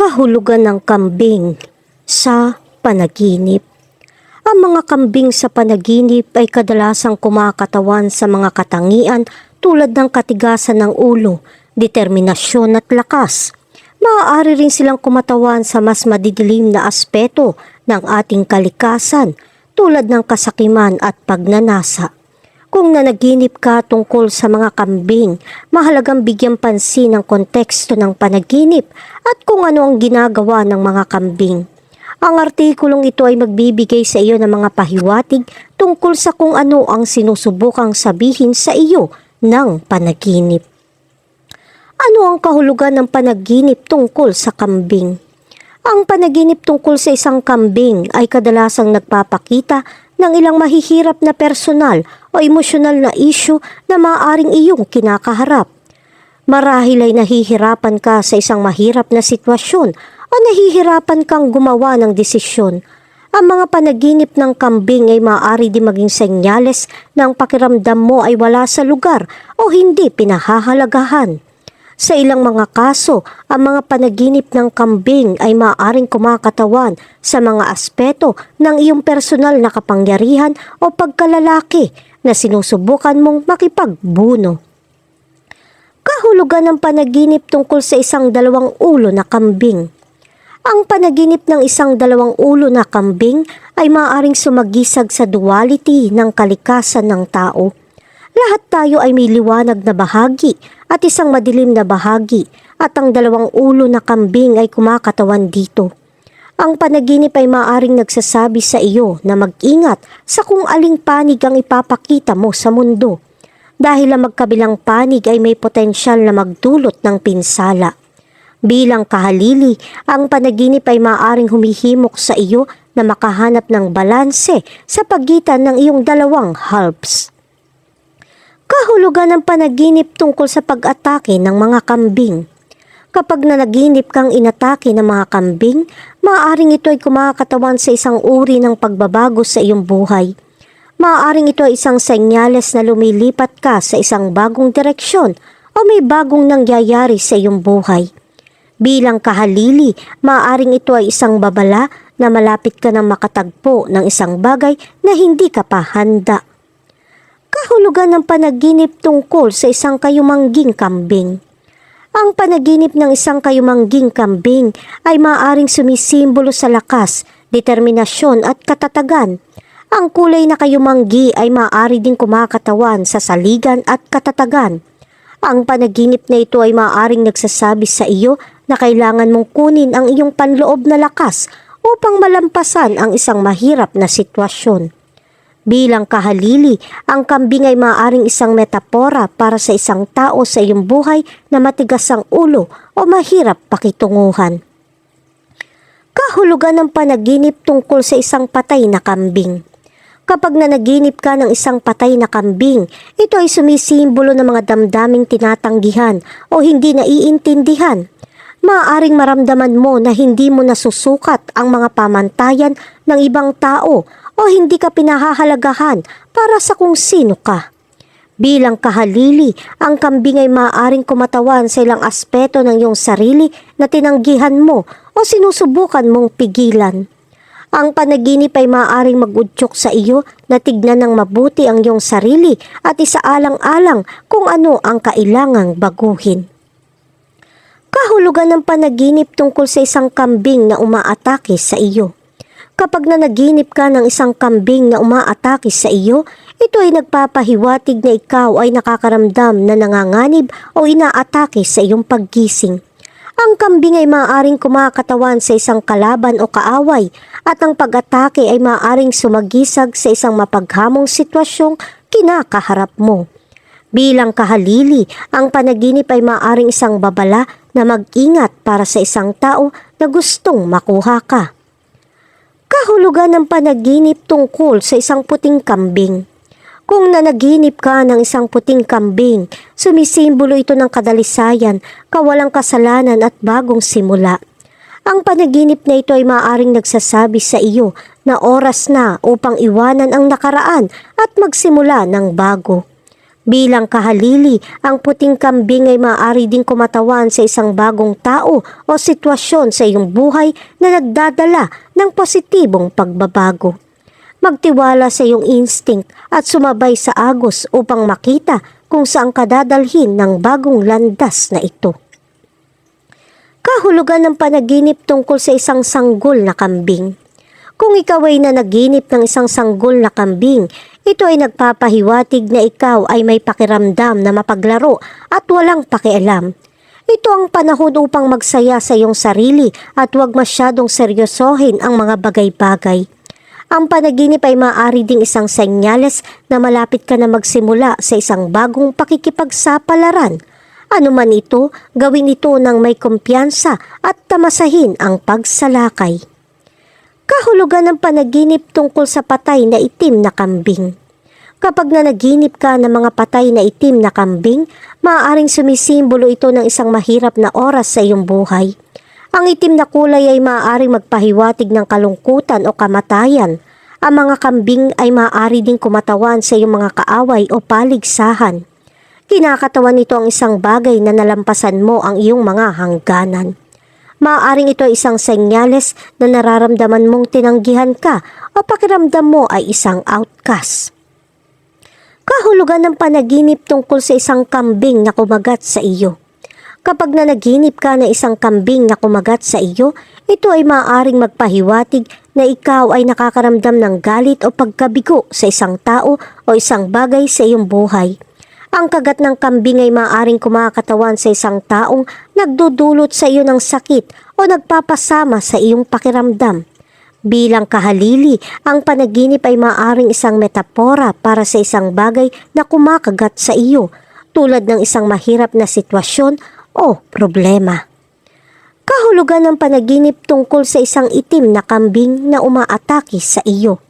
kahulugan ng kambing sa panaginip. Ang mga kambing sa panaginip ay kadalasang kumakatawan sa mga katangian tulad ng katigasan ng ulo, determinasyon at lakas. Maaari rin silang kumatawan sa mas madidilim na aspeto ng ating kalikasan tulad ng kasakiman at pagnanasa. Kung nanaginip ka tungkol sa mga kambing, mahalagang bigyan pansin ang konteksto ng panaginip at kung ano ang ginagawa ng mga kambing. Ang artikulong ito ay magbibigay sa iyo ng mga pahiwatig tungkol sa kung ano ang sinusubukang sabihin sa iyo ng panaginip. Ano ang kahulugan ng panaginip tungkol sa kambing? Ang panaginip tungkol sa isang kambing ay kadalasang nagpapakita ng ilang mahihirap na personal o emosyonal na isyu na maaaring iyong kinakaharap. Marahil ay nahihirapan ka sa isang mahirap na sitwasyon o nahihirapan kang gumawa ng desisyon. Ang mga panaginip ng kambing ay maaari di maging senyales na ang pakiramdam mo ay wala sa lugar o hindi pinahahalagahan. Sa ilang mga kaso, ang mga panaginip ng kambing ay maaaring kumakatawan sa mga aspeto ng iyong personal na kapangyarihan o pagkalalaki na sinusubukan mong makipagbuno. Kahulugan ng panaginip tungkol sa isang dalawang ulo na kambing. Ang panaginip ng isang dalawang ulo na kambing ay maaaring sumagisag sa duality ng kalikasan ng tao. Lahat tayo ay may liwanag na bahagi at isang madilim na bahagi at ang dalawang ulo na kambing ay kumakatawan dito. Ang panaginip ay maaring nagsasabi sa iyo na mag-ingat sa kung aling panig ang ipapakita mo sa mundo. Dahil ang magkabilang panig ay may potensyal na magdulot ng pinsala. Bilang kahalili, ang panaginip ay maaring humihimok sa iyo na makahanap ng balanse sa pagitan ng iyong dalawang halves. Kahulugan ng panaginip tungkol sa pag-atake ng mga kambing. Kapag nanaginip kang inatake ng mga kambing, maaaring ito ay kumakatawan sa isang uri ng pagbabago sa iyong buhay. Maaaring ito ay isang senyales na lumilipat ka sa isang bagong direksyon o may bagong nangyayari sa iyong buhay. Bilang kahalili, maaaring ito ay isang babala na malapit ka nang makatagpo ng isang bagay na hindi ka pa handa. Kahulugan ng panaginip tungkol sa isang kayumangging kambing. Ang panaginip ng isang kayumangging kambing ay maaaring sumisimbolo sa lakas, determinasyon at katatagan. Ang kulay na kayumanggi ay maaari ding kumakatawan sa saligan at katatagan. Ang panaginip na ito ay maaaring nagsasabi sa iyo na kailangan mong kunin ang iyong panloob na lakas upang malampasan ang isang mahirap na sitwasyon. Bilang kahalili, ang kambing ay maaaring isang metapora para sa isang tao sa iyong buhay na matigas ang ulo o mahirap pakitunguhan. Kahulugan ng panaginip tungkol sa isang patay na kambing. Kapag nanaginip ka ng isang patay na kambing, ito ay sumisimbolo ng mga damdaming tinatanggihan o hindi naiintindihan. Maaaring maramdaman mo na hindi mo nasusukat ang mga pamantayan ng ibang tao o hindi ka pinahahalagahan para sa kung sino ka. Bilang kahalili, ang kambing ay maaaring kumatawan sa ilang aspeto ng iyong sarili na tinanggihan mo o sinusubukan mong pigilan. Ang panaginip ay maaaring magudyok sa iyo na tignan ng mabuti ang iyong sarili at isaalang-alang kung ano ang kailangang baguhin. Kahulugan ng panaginip tungkol sa isang kambing na umaatake sa iyo. Kapag nanaginip ka ng isang kambing na umaatake sa iyo, ito ay nagpapahiwatig na ikaw ay nakakaramdam na nanganganib o inaatake sa iyong paggising. Ang kambing ay maaaring kumakatawan sa isang kalaban o kaaway at ang pag-atake ay maaaring sumagisag sa isang mapaghamong sitwasyong kinakaharap mo. Bilang kahalili, ang panaginip ay maaaring isang babala na mag-ingat para sa isang tao na gustong makuha ka. Kahulugan ng panaginip tungkol sa isang puting kambing. Kung nanaginip ka ng isang puting kambing, sumisimbolo ito ng kadalisayan, kawalang kasalanan at bagong simula. Ang panaginip na ito ay maaaring nagsasabi sa iyo na oras na upang iwanan ang nakaraan at magsimula ng bago. Bilang kahalili, ang puting kambing ay maaari ding kumatawan sa isang bagong tao o sitwasyon sa iyong buhay na nagdadala ng positibong pagbabago. Magtiwala sa iyong instinct at sumabay sa agos upang makita kung saan ka dadalhin ng bagong landas na ito. Kahulugan ng panaginip tungkol sa isang sanggol na kambing. Kung ikaw ay nanaginip ng isang sanggol na kambing, ito ay nagpapahiwatig na ikaw ay may pakiramdam na mapaglaro at walang pakialam. Ito ang panahon upang magsaya sa iyong sarili at huwag masyadong seryosohin ang mga bagay-bagay. Ang panaginip ay maaari ding isang senyales na malapit ka na magsimula sa isang bagong pakikipagsapalaran. Ano man ito, gawin ito ng may kumpiyansa at tamasahin ang pagsalakay. Kahulugan ng panaginip tungkol sa patay na itim na kambing. Kapag nanaginip ka ng mga patay na itim na kambing, maaaring sumisimbolo ito ng isang mahirap na oras sa iyong buhay. Ang itim na kulay ay maaaring magpahiwatig ng kalungkutan o kamatayan. Ang mga kambing ay maaari ding kumatawan sa iyong mga kaaway o paligsahan. Kinakatawan nito ang isang bagay na nalampasan mo ang iyong mga hangganan. Maaaring ito ay isang senyales na nararamdaman mong tinanggihan ka o pakiramdam mo ay isang outcast. Kahulugan ng panaginip tungkol sa isang kambing na kumagat sa iyo. Kapag nanaginip ka na isang kambing na kumagat sa iyo, ito ay maaaring magpahiwatig na ikaw ay nakakaramdam ng galit o pagkabigo sa isang tao o isang bagay sa iyong buhay. Ang kagat ng kambing ay maaaring kumakatawan sa isang taong nagdudulot sa iyo ng sakit o nagpapasama sa iyong pakiramdam. Bilang kahalili, ang panaginip ay maaaring isang metapora para sa isang bagay na kumakagat sa iyo, tulad ng isang mahirap na sitwasyon o problema. Kahulugan ng panaginip tungkol sa isang itim na kambing na umaatake sa iyo.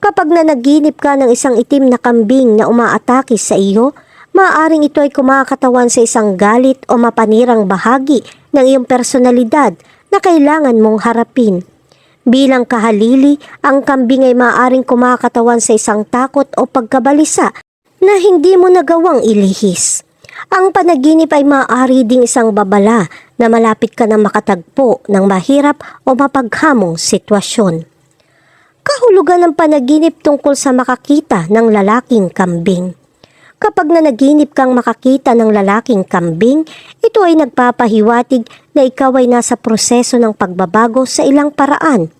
Kapag nanaginip ka ng isang itim na kambing na umaatake sa iyo, maaaring ito ay kumakatawan sa isang galit o mapanirang bahagi ng iyong personalidad na kailangan mong harapin. Bilang kahalili, ang kambing ay maaaring kumakatawan sa isang takot o pagkabalisa na hindi mo nagawang ilihis. Ang panaginip ay maaari ding isang babala na malapit ka na makatagpo ng mahirap o mapaghamong sitwasyon. Kahulugan ng panaginip tungkol sa makakita ng lalaking kambing. Kapag nanaginip kang makakita ng lalaking kambing, ito ay nagpapahiwatig na ikaw ay nasa proseso ng pagbabago sa ilang paraan.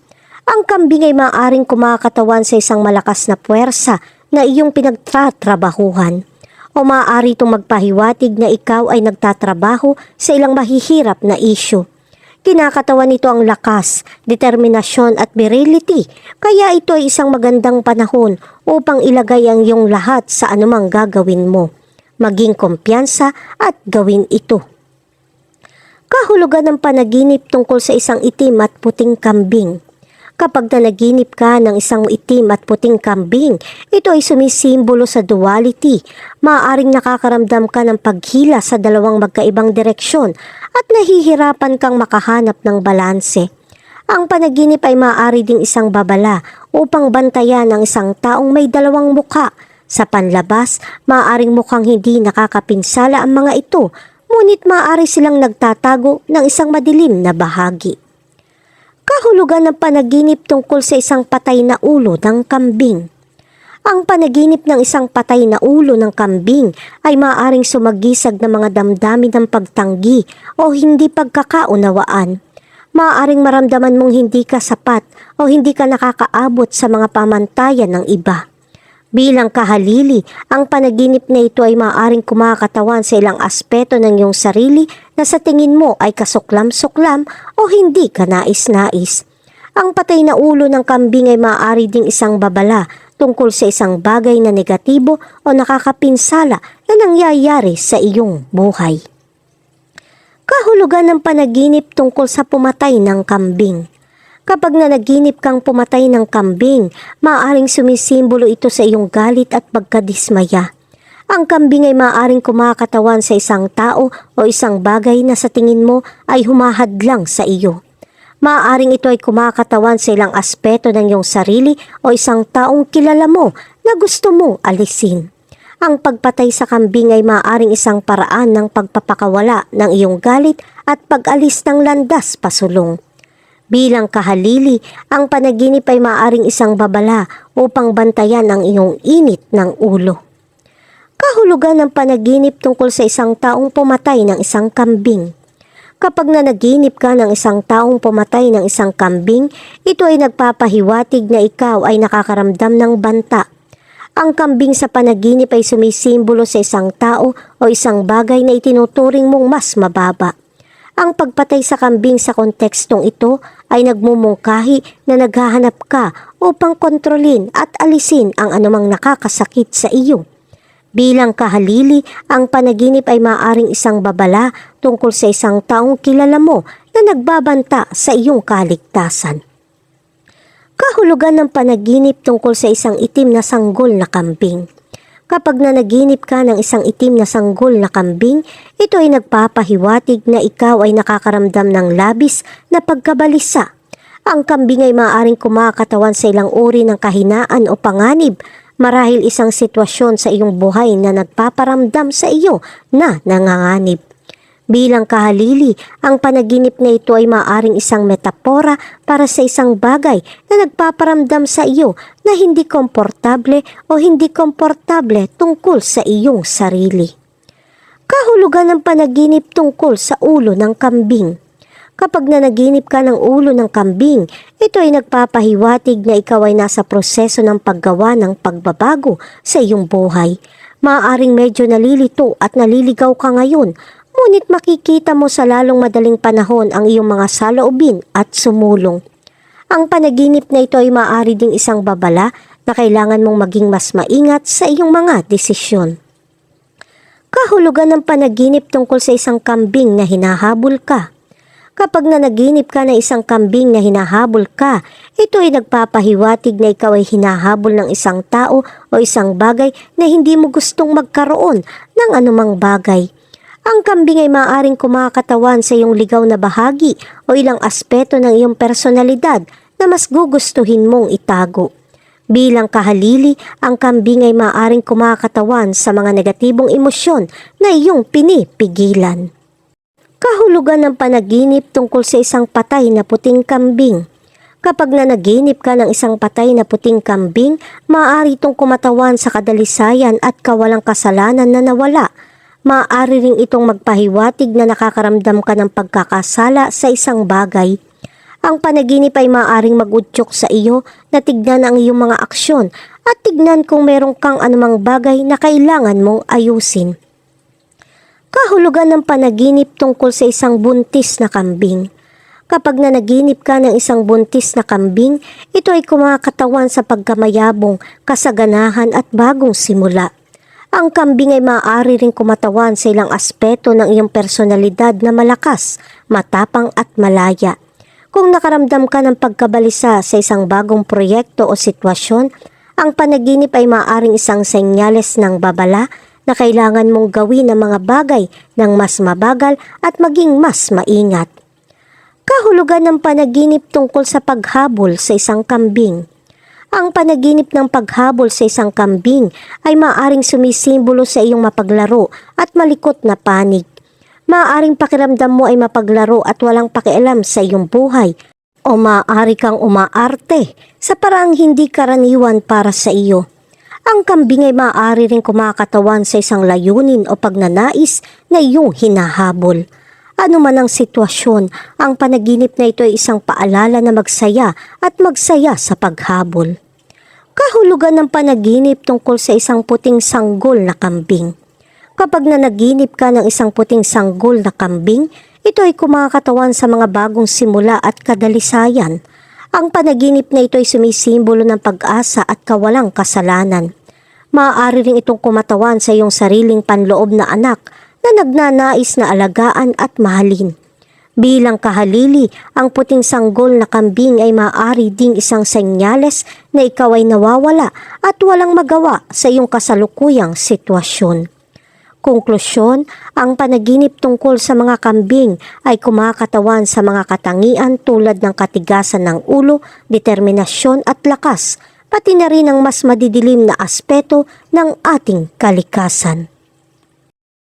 Ang kambing ay maaaring kumakatawan sa isang malakas na puwersa na iyong pinagtatrabahuhan o maaari itong magpahiwatig na ikaw ay nagtatrabaho sa ilang mahihirap na isyu. Kinakatawan nito ang lakas, determinasyon at virility, kaya ito ay isang magandang panahon upang ilagay ang iyong lahat sa anumang gagawin mo. Maging kumpiyansa at gawin ito. Kahulugan ng panaginip tungkol sa isang itim at puting kambing. Kapag nanaginip ka ng isang itim at puting kambing, ito ay sumisimbolo sa duality. Maaaring nakakaramdam ka ng paghila sa dalawang magkaibang direksyon at nahihirapan kang makahanap ng balanse. Ang panaginip ay maaari ding isang babala upang bantayan ang isang taong may dalawang mukha. Sa panlabas, maaaring mukhang hindi nakakapinsala ang mga ito, ngunit maaari silang nagtatago ng isang madilim na bahagi kahulugan ng panaginip tungkol sa isang patay na ulo ng kambing. Ang panaginip ng isang patay na ulo ng kambing ay maaaring sumagisag ng mga damdamin ng pagtanggi o hindi pagkakaunawaan. Maaaring maramdaman mong hindi ka sapat o hindi ka nakakaabot sa mga pamantayan ng iba. Bilang kahalili, ang panaginip na ito ay maaaring kumakatawan sa ilang aspeto ng iyong sarili na sa tingin mo ay kasuklam-suklam o hindi ka nais-nais. Ang patay na ulo ng kambing ay maaari ding isang babala tungkol sa isang bagay na negatibo o nakakapinsala na nangyayari sa iyong buhay. Kahulugan ng panaginip tungkol sa pumatay ng kambing. Kapag nanaginip kang pumatay ng kambing, maaaring sumisimbolo ito sa iyong galit at pagkadismaya. Ang kambing ay maaaring kumakatawan sa isang tao o isang bagay na sa tingin mo ay humahadlang sa iyo. Maaaring ito ay kumakatawan sa ilang aspeto ng iyong sarili o isang taong kilala mo na gusto mong alisin. ang pagpatay sa kambing ay maaaring isang paraan ng pagpapakawala ng iyong galit at pag-alis ng landas pasulong. Bilang kahalili, ang panaginip ay maaaring isang babala upang bantayan ang iyong init ng ulo. Kahulugan ng panaginip tungkol sa isang taong pumatay ng isang kambing. Kapag nanaginip ka ng isang taong pumatay ng isang kambing, ito ay nagpapahiwatig na ikaw ay nakakaramdam ng banta. Ang kambing sa panaginip ay sumisimbolo sa isang tao o isang bagay na itinuturing mong mas mababa. Ang pagpatay sa kambing sa kontekstong ito ay nagmumungkahi na naghahanap ka upang kontrolin at alisin ang anumang nakakasakit sa iyo. Bilang kahalili, ang panaginip ay maaring isang babala tungkol sa isang taong kilala mo na nagbabanta sa iyong kaligtasan. Kahulugan ng panaginip tungkol sa isang itim na sanggol na kambing. Kapag nanaginip ka ng isang itim na sanggol na kambing, ito ay nagpapahiwatig na ikaw ay nakakaramdam ng labis na pagkabalisa. Ang kambing ay maaaring kumakatawan sa ilang uri ng kahinaan o panganib marahil isang sitwasyon sa iyong buhay na nagpaparamdam sa iyo na nanganganib. Bilang kahalili, ang panaginip na ito ay maaring isang metapora para sa isang bagay na nagpaparamdam sa iyo na hindi komportable o hindi komportable tungkol sa iyong sarili. Kahulugan ng panaginip tungkol sa ulo ng kambing. Kapag nanaginip ka ng ulo ng kambing, ito ay nagpapahiwatig na ikaw ay nasa proseso ng paggawa ng pagbabago sa iyong buhay. Maaaring medyo nalilito at naliligaw ka ngayon, ngunit makikita mo sa lalong madaling panahon ang iyong mga saloobin at sumulong. Ang panaginip na ito ay maaari ding isang babala na kailangan mong maging mas maingat sa iyong mga desisyon. Kahulugan ng panaginip tungkol sa isang kambing na hinahabol ka. Kapag nanaginip ka ng isang kambing na hinahabol ka, ito ay nagpapahiwatig na ikaw ay hinahabol ng isang tao o isang bagay na hindi mo gustong magkaroon ng anumang bagay. Ang kambing ay maaaring kumakatawan sa iyong ligaw na bahagi o ilang aspeto ng iyong personalidad na mas gugustuhin mong itago. Bilang kahalili, ang kambing ay maaaring kumakatawan sa mga negatibong emosyon na iyong pinipigilan. Kahulugan ng panaginip tungkol sa isang patay na puting kambing. Kapag nanaginip ka ng isang patay na puting kambing, maaari itong kumatawan sa kadalisayan at kawalang kasalanan na nawala. Maaari ring itong magpahiwatig na nakakaramdam ka ng pagkakasala sa isang bagay. Ang panaginip ay maaaring magutyok sa iyo na tignan ang iyong mga aksyon at tignan kung meron kang anumang bagay na kailangan mong ayusin. Kahulugan ng panaginip tungkol sa isang buntis na kambing. Kapag nanaginip ka ng isang buntis na kambing, ito ay kumakatawan sa pagkamayabong, kasaganahan at bagong simula. Ang kambing ay maaari ring kumatawan sa ilang aspeto ng iyong personalidad na malakas, matapang at malaya. Kung nakaramdam ka ng pagkabalisa sa isang bagong proyekto o sitwasyon, ang panaginip ay maaaring isang senyales ng babala na kailangan mong gawin ang mga bagay ng mas mabagal at maging mas maingat. Kahulugan ng panaginip tungkol sa paghabol sa isang kambing. Ang panaginip ng paghabol sa isang kambing ay maaaring sumisimbolo sa iyong mapaglaro at malikot na panig. Maaaring pakiramdam mo ay mapaglaro at walang pakialam sa iyong buhay o maaari kang umaarte sa paraang hindi karaniwan para sa iyo. Ang kambing ay maaari rin kumakatawan sa isang layunin o pagnanais na iyong hinahabol. Ano man ang sitwasyon, ang panaginip na ito ay isang paalala na magsaya at magsaya sa paghabol. Kahulugan ng panaginip tungkol sa isang puting sanggol na kambing. Kapag nanaginip ka ng isang puting sanggol na kambing, ito ay kumakatawan sa mga bagong simula at kadalisayan. Ang panaginip na ito ay sumisimbolo ng pag-asa at kawalang kasalanan. Maaari rin itong kumatawan sa iyong sariling panloob na anak na nagnanais na alagaan at mahalin. Bilang kahalili, ang puting sanggol na kambing ay maaari ding isang senyales na ikaw ay nawawala at walang magawa sa iyong kasalukuyang sitwasyon. Konklusyon, ang panaginip tungkol sa mga kambing ay kumakatawan sa mga katangian tulad ng katigasan ng ulo, determinasyon at lakas, pati na rin ang mas madidilim na aspeto ng ating kalikasan.